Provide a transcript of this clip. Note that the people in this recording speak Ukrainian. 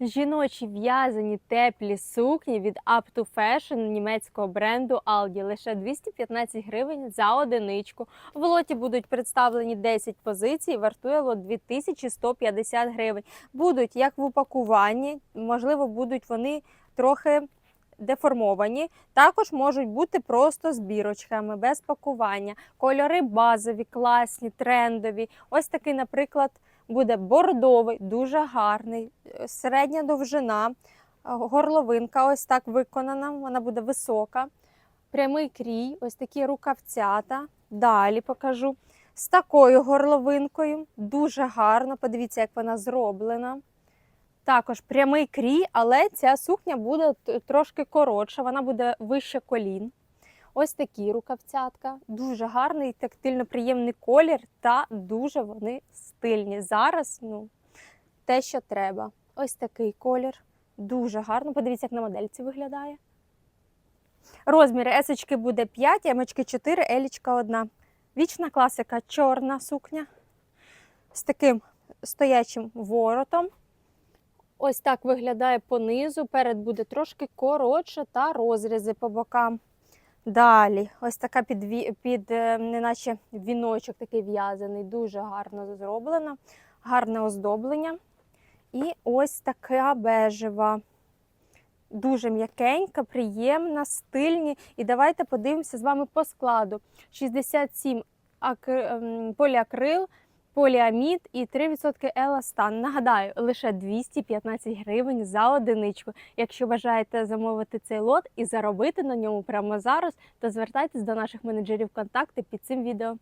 Жіночі в'язані теплі сукні від Up to Fashion німецького бренду Aldi. Лише 215 гривень за одиничку. В лоті будуть представлені 10 позицій, вартує лот 2150 гривень. Будуть як в упакуванні, можливо, будуть вони трохи деформовані. Також можуть бути просто з бірочками, без пакування. Кольори базові, класні, трендові. Ось такий, наприклад, буде бордовий, дуже гарний, е, середня довжина, е, горловинка ось так виконана, вона буде висока. Прямий крій, ось такі рукавцята. Далі покажу. З такою горловинкою, дуже гарно. Подивіться, як вона зроблена. Також прямий крій, але ця сукня буде трошки коротша, вона буде вище колін. Ось такі рукавцятка. Дуже гарний, тактильно приємний колір та дуже вони стильні. Зараз ну, те, що треба. Ось такий колір. Дуже гарно. Подивіться, як на модельці виглядає. Розміри есочки буде 5, емочки 4, елічка 1. Вічна класика чорна сукня з таким стоячим воротом. Ось так виглядає понизу. Перед буде трошки коротше та розрізи по бокам. Далі, ось така під, під е, неначе віночок такий в'язаний, дуже гарно зроблена, гарне оздоблення. І ось така бежева. Дуже м'якенька, приємна, стильні. І давайте подивимося з вами по складу. 67 акри... ем, поліакрил, поліамід і 3% еластан. Нагадаю, лише 215 гривень за одиничку. Якщо бажаєте замовити цей лот і заробити на ньому прямо зараз, то звертайтесь до наших менеджерів контакти під цим відео.